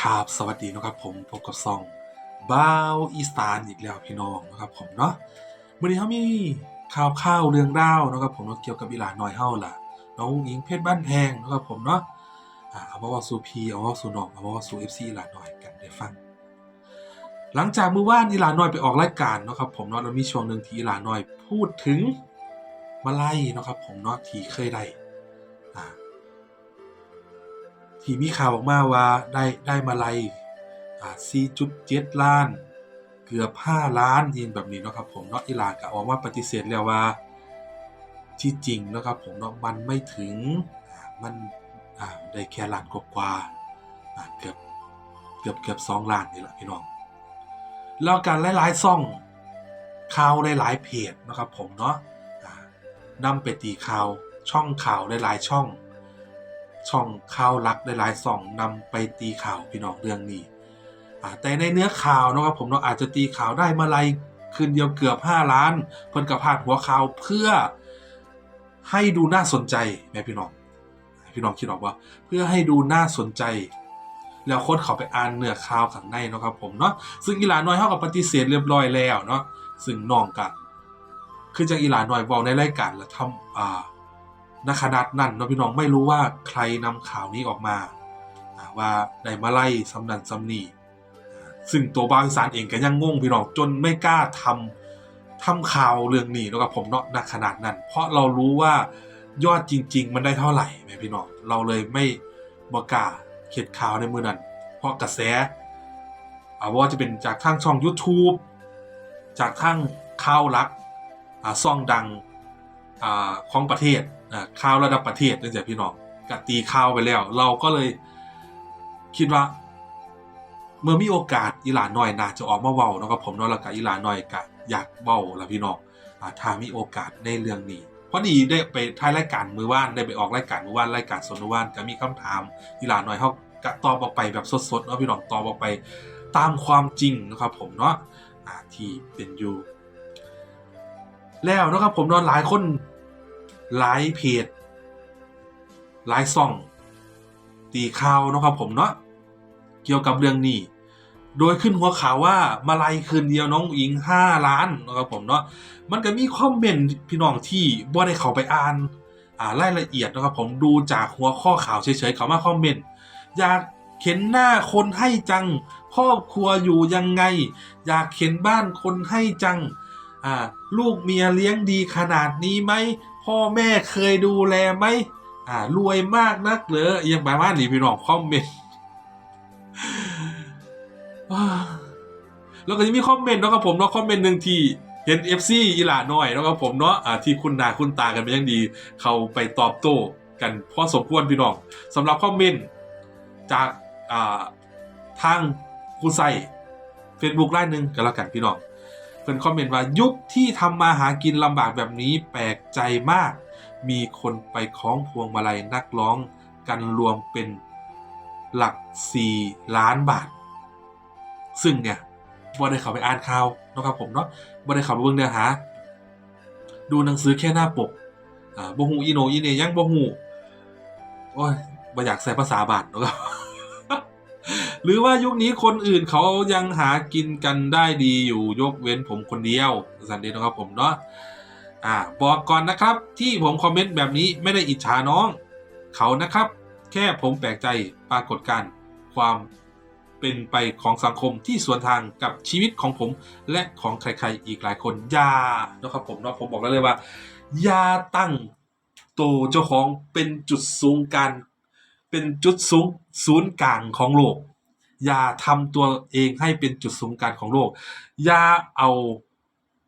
ครับสวัสดีนะครับผมพบกับซองบ้าวอีสานอีกแล้วพี่น้องนะครับผมเนาะวันนี้เขามีข่าวข่าวเรื่องราวนะครับผมเนาะเกี่ยวกับอีหลานน้อยเฮาล่ะน้องหญิงเพชรบ้านแพงนะครับผมเนาะอ่าเอามาว่าสู่พีเอามาว่าสู่น้องเอามาว่าสู่เอฟซีหลานน้อยกันได้ฟัง หลังจากเมื่อวานอีหลานน้อยไปออกรายการนะครับผมเนาะแล้วมีช่วงหนึ่งที่อีหลานน้อยพูดถึงมาไล่นะครับผมเนาะที่เคยได้ ที่มีข่าวออกมาว่าได้ได้มาลัยอ่า4.7ล้าน เกือบ5ล้านเองแบบนี้เนาะครับผมเนาะอิหร่านก็ออกมาปฏิเสธแล้วว่า ที่จริงนะครับผมเนาะมันไม่ถึงมันได้แค่ล้านกว่าเกือบเกือบเกือบ2ล้านนี่แหละพี่น้องแล้วการหลายๆซ่องข่าวหลายๆเพจนะครับผมเนาะอ่านำไปตีข่าวช่องข่าวหลายๆช่อง ช่องข่าวลักหลายๆส่องนำไปตีข่าวพี่น้องเรื่องนี้แต่ในเนื้อข่าวนะครับผมเนาะอาจจะตีข่าวได้มาลัยคืนเดียวเกือบ 5 ล้าน เพิ่นกับพาดหัวข่าวเพื่อให้ดูน่าสนใจแม่พี่น้องพี่น้องคิดออกว่าเพื่อให้ดูน่าสนใจ แล้วคนเขาไปอ่านเนื้อข่าวข้างในนะครับผมเนาะซึ่งอีหลาน้อยเท่ากับปฏิเสธเรียบร้อยแล้วเนาะซึ่งน้องกับคือจากอีหลาน้อยบอกในรายการแล้วทำอ่า ณขนาดนั้นเนาพี่น้องไม่รู้ว่าใครนำข่าวนี้ออกมา ว่าได้มาไล่สำนันสำนีซึ่งตัวบางสารเองก็ยังงงพี่น้องจนไม่กล้าทำทำข่าวเรื่องนี้แล้วกับผมเนาะณขนาดนั้น เพราะเรารู้ว่ายอดจริง ๆ มันได้เท่าไหร่แม่พี่น้องเราเลยไม่บอกล้าเขียนข่าวในมือนั้น เพราะกระแสอาว่าจะเป็นจากทางช่อง YouTube จากทางข่าวลักอ่าซ่องดัง อ่าของประเทศอ่าข่าวระดับประเทศนั่นจ้ะพี่น้องกตีข่าวไปแล้ว เราก็เลยคิดว่า เมื่อมีโอกาสอีหลานน้อยน่าจะออกมาเว้าเนาะครับผมเนาะแล้วก็อีหลานน้อยก็อยากเว้าละพี่น้องอ่าถ้ามีโอกาสในเรื่องนี้พอดีได้ไปถ่ายรายการมือว่านได้ไปออกรายการมือว่านรายการสนว่านก็มีคำถามอีหลานน้อยเขาก็ตอบออกไปแบบสดๆเนาะพี่น้องตอบออกไปตามความจริงนะครับผมเนาะที่เป็นอยู่ แล้วนะครับผมนอนหลายคน หลายเพจหลายซ่อง ตีข่าวนะครับผมเนาะเกี่ยวกับเรื่องนี้ โดยขึ้นหัวข่าวว่ามาลัยคืนเดียวน้องอิง5ล้านนะครับผมเนาะมันก็มีคอมเมนต์พี่น้องที่บ่ได้เข้าไปอ่านอ่ารายละเอียดนะครับผมดูจากหัวข้อข่าวเฉยๆเขามาคอมเมนต์อยากเข็นหน้าคนให้จังครอบครัวอยู่ยังไง อยากเข็นบ้านคนให้จังอ่าลูกเมียเลี้ยงดีขนาดนี้ไหม พ่อแม่เคยดูแลไหมอ่ารวยมากนักเหรอยังประมาณนี้พี่น้องคอมเมนต์แล้วก็จะมีคอมเมนต์เนาะครับผมเนาะคอมเมนต์หนึ่งที่เห็น FC อีหลาน้อยเนาะครับผมเนาะอ่าที่คุณนาคุณตากันเป็นอย่างดี เขาไปตอบโต้กันพอสมควรพี่น้องสำหรับคอมเมนต์จากอ่าทางผู้ใส่ Facebook ไล่หนึ่งก็แล้วกันพี่น้อง พิ่นคอมเมนต์ว่ายุคที่ทำมาหากินลำบากแบบนี้แปลกใจมาก มีคนไปคล้องพวงมาลัยนักร้องกันรวมเป็นหลัก 4 ล้านบาท ซึ่งเนี่ยบ่ได้เข้าไปอ่านข่าวนะครับผมเนาะบ่ได้เข้าไปเบิ่งเนื้อหา ดูหนังสือแค่หน้าปกอ่าบ่ฮู้อีโนอีเนยังบ่ฮู้โอ้ยบ่อยากใส่ภาษาบาทนะครับ หรือว่ายุคนี้คนอื่นเขายังหากินกันได้ดีอยู่ยกเว้นผมคนเดียวสันเดชนะครับผมเนาะอ่าบอกก่อนนะครับที่ผมคอมเมนต์แบบนี้ไม่ได้อิจฉาน้อง เขานะครับ แค่ผมแปลกใจปรากฏการความเป็นไปของสังคมที่สวนทางกับชีวิตของผม และของใครๆอีกหลายคนอย่านะครับผมเนาะผมบอกได้เลยว่าอย่าตั้งตัวเจ้าของเป็นจุดสูงการเป็นจุดสูงศูนย์กลางของโลก อย่าทำตัวเองให้เป็นจุดสูงกลางของโลก อย่าเอา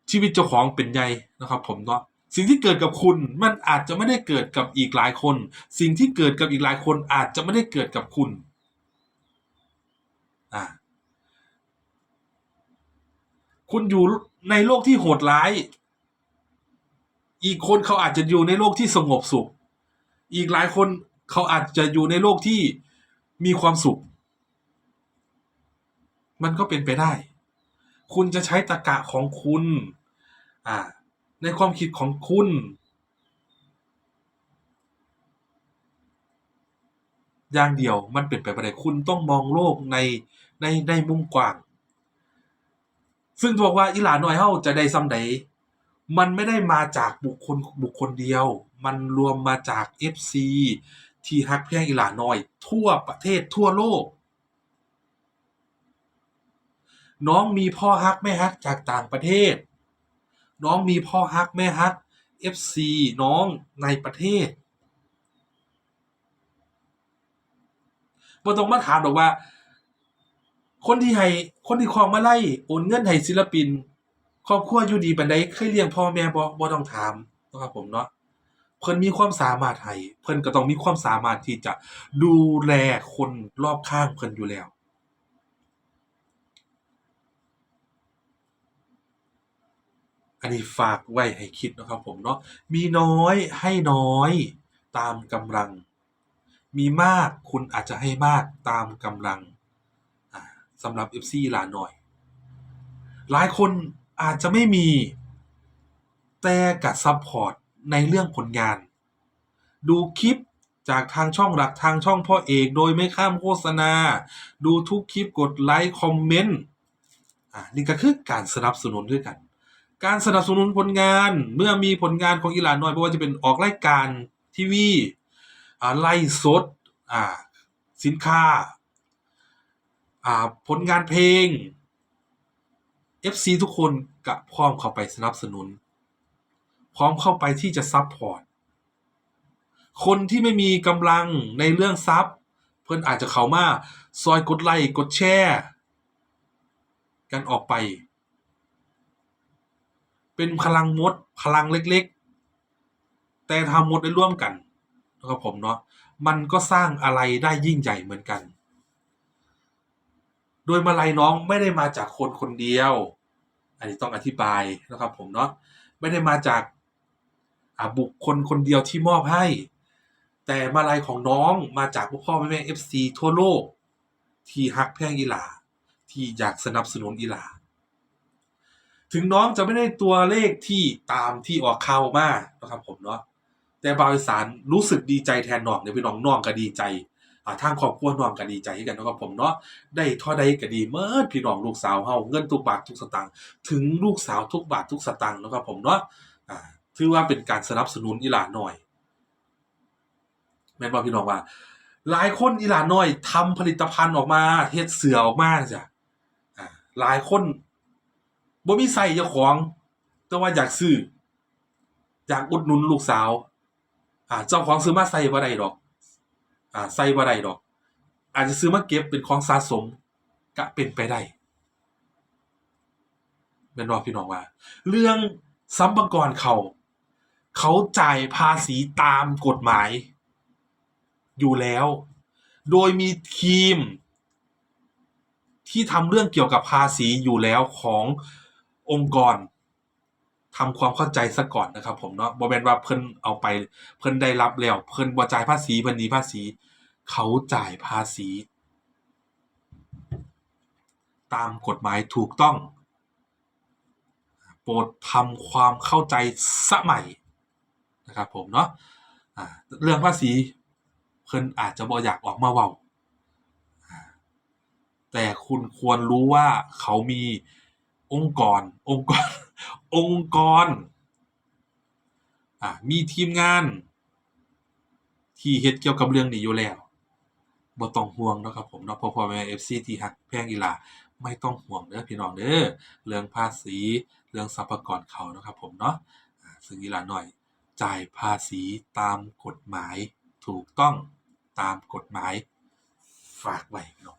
ชีวิตเจ้าของเป็นใหญ่นะครับผมเนาะสิ่งที่เกิดกับคุณมันอาจจะไม่ได้เกิดกับอีกหลายคน สิ่งที่เกิดกับอีกหลายคนอาจจะไม่ได้เกิดกับคุณอ่าคุณอยู่ในโลกที่โหดร้าย อีกคนเขาอาจจะอยู่ในโลกที่สงบสุข อีกหลายคนเขาอาจจะอยู่ในโลกที่มีความสุข มันก็เป็นไปได้ คุณจะใช้ตรรกะของคุณอ่าในความคิดของคุณ อย่างเดียวมันเป็นไปบ่ได้คุณต้องมองโลกในในในมุมกว้าง ซึ่งบอกว่าอีหลาน้อยเฮาจะได้ส่ำใดมันไม่ได้มาจากบุคคลบุคคลเดียว มันรวมมาจาก FC ที่ฮักแพงอีหลาน้อย ทั่วประเทศทั่วโลก น้องมีพ่อฮักแม่ฮักจากต่างประเทศ น้องมีพ่อฮักแม่ฮัก FC น้องในประเทศบ่ต้องมาถามดอกว่า คนที่ให้คนที่ครองมาไล่โอนเงินให้ศิลปิน ครอบครัวอยู่ดีปานใดเคยเลี้ยงพ่อแม่บ่บ่ต้องถามนะครับผมเนาะเพิ่นมีความสามารถให้เพิ่นก็ต้องมีความสามารถที่จะดูแลคนรอบข้างเพิ่นอยู่แล้ว อันนี้ฝากไว้ให้คิดนะครับผมเนาะมีน้อยให้น้อยตามกำลัง มีมากคุณอาจจะให้มากตามกำลังสำหรับ FC หลาน้อย หลายคนอาจจะไม่มีแต่ก็ซัปพอร์ตในเรื่องผลงาน ดูคลิปจากทางช่องหลักทางช่องพ่อเอกโดยไม่ข้ามโฆษณา ดูทุกคลิปกดไลค์ คอมเมนต์ อ่านี่ก็คือการสนับสนุนด้วยกัน การสนับสนุนผลงานเมื่อมีผลงานของอีหลานน้อยบ่ว่าจะเป็นออกรายการทีวีไลฟ์สดสินค้า ผลงานเพลง FC ทุกคนก็พร้อมเข้าไปสนับสนุน พร้อมเข้าไปที่จะซัปพอร์ตคนที่ไม่มีกำลังในเรื่องซับเพิ่อนอาจจะเข้ามา ซอยกดไลค์กดแชร์ กันออกไป เป็นพลังมดพลังเล็กๆ แต่ทำมดได้ร่วมกันนะครับผมเนาะมันก็สร้างอะไรได้ยิ่งใหญ่เหมือนกัน โดยมาลัยน้องไม่ได้มาจากคนคนเดียว อันนี้ต้องอธิบายนะครับผมเนาะไม่ได้มาจากาบุคคลคนเดียวที่มอบให้ แต่มาลัยของน้องมาจากพ่อพ่อแม่แม่ FC ทั่วโลก ที่ฮักแพงอีหลา ที่อยากสนับสนุนอีหลา ถึงน้องจะไม่ได้ตัวเลขที่ตามที่ออกข่าวมานะครับผมเนาะแต่บาวอีสานรู้สึกดีใจแทนน้องเนี่ยพี่น้องน้องก็ดีใจอ่าทางครอบครัวน้องก็ดีใจกันนะครับผมเนาะได้ท่าใดก็ดีเมิดพี่น้องลูกสาวเฮาเงินทุกบาททุกสตางค์ถึงลูกสาวทุกบาททุกสตางค์นะครับผมเนาะอ่าถือว่าเป็นการสนับสนุนอีหลาน้อยแม่นบ่พี่น้องว่า หลายคนอีหลาน้อยทำผลิตภัณฑ์ออกมาเฮ็ดเสือออกมาจ้ะอ่าหลายคน บ่มีใส่เจ้าของ แต่ว่าอยากซื้ออยากอุดหนุนลูกสาว อ่า เจ้าของซื้อมาใส่บ่ได้ดอก อ่า ใส่บ่ได้ดอก อาจจะซื้อมาเก็บเป็นของสะสมก็เป็นไปได้แม่นบ่พี่น้องว่า เรื่องสัมภากระเขา เขาจ่ายภาษีตามกฎหมาย อยู่แล้ว โดยมีทีม ที่ทำเรื่องเกี่ยวกับภาษีอยู่แล้วของ องค์กรทำความเข้าใจซะก่อนนะครับ ผมเนาะบ่แม่นว่าเพิ่นเอาไป เพิ่นได้รับแล้ว เพิ่นบ่จ่ายภาษีเพิ่นหนีภาษี เขาจ่ายภาษี ตามกฎหมายถูกต้อง โปรดทำความเข้าใจสมัยนะครับผมเนาะเรื่องภาษีเพิ่นอาจจะบ่อยากออกมาเว้าแต่คุณควรรู้ว่าเขามี องค์กร องค์กร องค์กรอ่ามีทีมงาน ที่เฮ็ดเกี่ยวกับเรื่องนี้อยู่แล้วบ่ต้องห่วงเนาะครับผมเนาะพ่อพ่อแม่ FC ที่ฮักแพงอีหลาไม่ต้องห่วงเด้อพี่น้องเด้อเรื่องภาษีเรื่องสรรพากรเขานะครับผมเนาะซึ่งอีหลาน้อย จ่ายภาษีตามกฎหมายถูกต้องตามกฎหมายฝากไว้พี่น้อง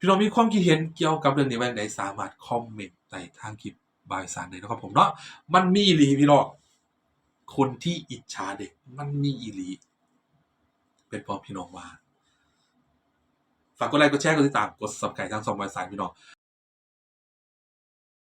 พี่น้องมีความคิดเห็นเกี่ยวกับเรื่องนี้ว่าจั่งในสามารถคอมเมนต์ใต้ทางคลิปบายสารได้นะครับผมเนาะมันมีอีหลีพี่น้องคนที่อิจฉาเด็กมันมีอีหลี เป็นเพราะพี่น้องว่าฝากกดไลค์กดแชร์กดติดตามกด Subscribe ทางสองบายสารพี่น้อง